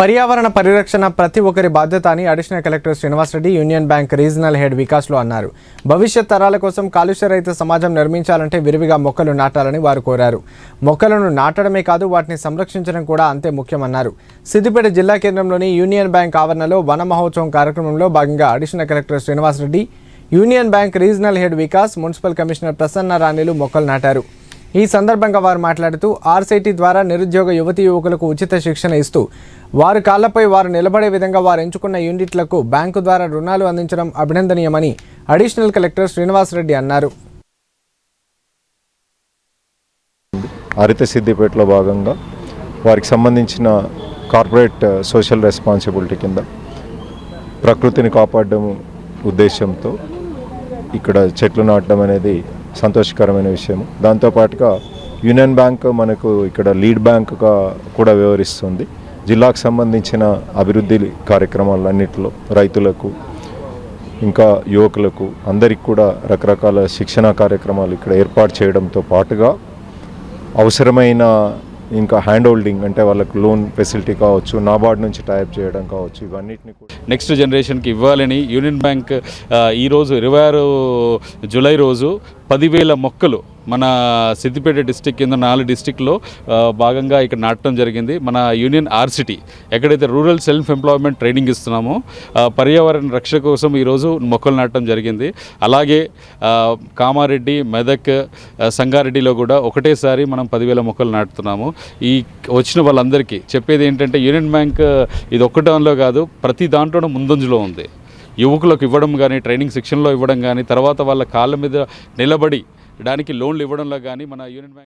పర్యావరణ పరిరక్షణ ప్రతి ఒక్కరి బాధ్యత అని additional collector Srinivasa Reddy Union Bank regional head వికాస్లో అన్నారు. భవిష్యత్ తరాల కోసం కాలుష్య రహిత సమాజం నిర్మించాలంటే విరివిగా మొక్కలు నాటాలని వారు కోరారు. మొక్కలను నాటడమే కాదు వాటిని సంరక్షించడం కూడా అంతే ముఖ్యమన్నారు. సిద్దిపేట జిల్లా కేంద్రంలోని యూనియన్ బ్యాంక్ ఆవరణలో వన మహోత్సవం కార్యక్రమంలో భాగంగా additional collector Srinivasa Reddy Union Bank regional head Vikas municipal commissioner Prasanna రాణిలు మొక్కలు నాటారు. ఈ సందర్భంగా వారు మాట్లాడుతూ ఆర్సీటీ ద్వారా నిరుద్యోగ యువతీ యువకులకు ఉచిత శిక్షణ ఇస్తూ వారి కాళ్ళపై వారు నిలబడే విధంగా వారు ఎంచుకున్న యూనిట్లకు బ్యాంకు ద్వారా రుణాలు అందించడం అభినందనీయమని అడిషనల్ కలెక్టర్ శ్రీనివాసరెడ్డి అన్నారు. హరిత సిద్దిపేటలో భాగంగా వారికి సంబంధించిన కార్పొరేట్ సోషల్ రెస్పాన్సిబిలిటీ కింద ప్రకృతిని కాపాడడం ఉద్దేశంతో ఇక్కడ చెట్లు నాటడం అనేది సంతోషకరమైన విషయం దాంతోపాటుగా యూనియన్ బ్యాంక్ మనకు ఇక్కడ లీడ్ బ్యాంక్గా కూడా వ్యవహరిస్తుంది. జిల్లాకు సంబంధించిన అభివృద్ధి కార్యక్రమాలన్నింటిలో రైతులకు ఇంకా యువకులకు అందరికి కూడా రకరకాల శిక్షణ కార్యక్రమాలు ఇక్కడ ఏర్పాటు చేయడంతో పాటుగా అవసరమైన ఇంకా హ్యాండ్ హోల్డింగ్ అంటే వాళ్ళకి లోన్ ఫెసిలిటీ కావచ్చు నాబార్డ్ నుంచి టైప్ చేయడం కావచ్చు ఇవన్నిటిని నెక్స్ట్ జనరేషన్కి ఇవ్వాలని యూనియన్ బ్యాంక్ ఈరోజు ఇరవై ఆరు జూలై రోజు పదివేల మొక్కలు మన సిద్దిపేట డిస్టిక్ కింద నాలుగు డిస్టిక్లో భాగంగా ఇక్కడ నాటడం జరిగింది. మన యూనియన్ ఆర్సిటీ ఎక్కడైతే రూరల్ సెల్ఫ్ ఎంప్లాయ్మెంట్ ట్రైనింగ్ ఇస్తున్నామో పర్యావరణ రక్షణ కోసం ఈరోజు మొక్కలు నాటడం జరిగింది. అలాగే కామారెడ్డి మెదక్ సంగారెడ్డిలో కూడా ఒకటేసారి మనం పదివేల మొక్కలు నాటుతున్నాము. ఈ వచ్చిన వాళ్ళందరికీ చెప్పేది ఏంటంటే యూనియన్ బ్యాంక్ ఇది ఒక్కటంలో కాదు ప్రతి దాంట్లోనూ ముందంజలో ఉంది. యువకులకు ఇవ్వడం కానీ ట్రైనింగ్ శిక్షణలో ఇవ్వడం కానీ తర్వాత వాళ్ళ కాళ్ళ మీద నిలబడి దానికి లోన్లు ఇవ్వడంలో కానీ మన యూనియన్ బ్యాంక్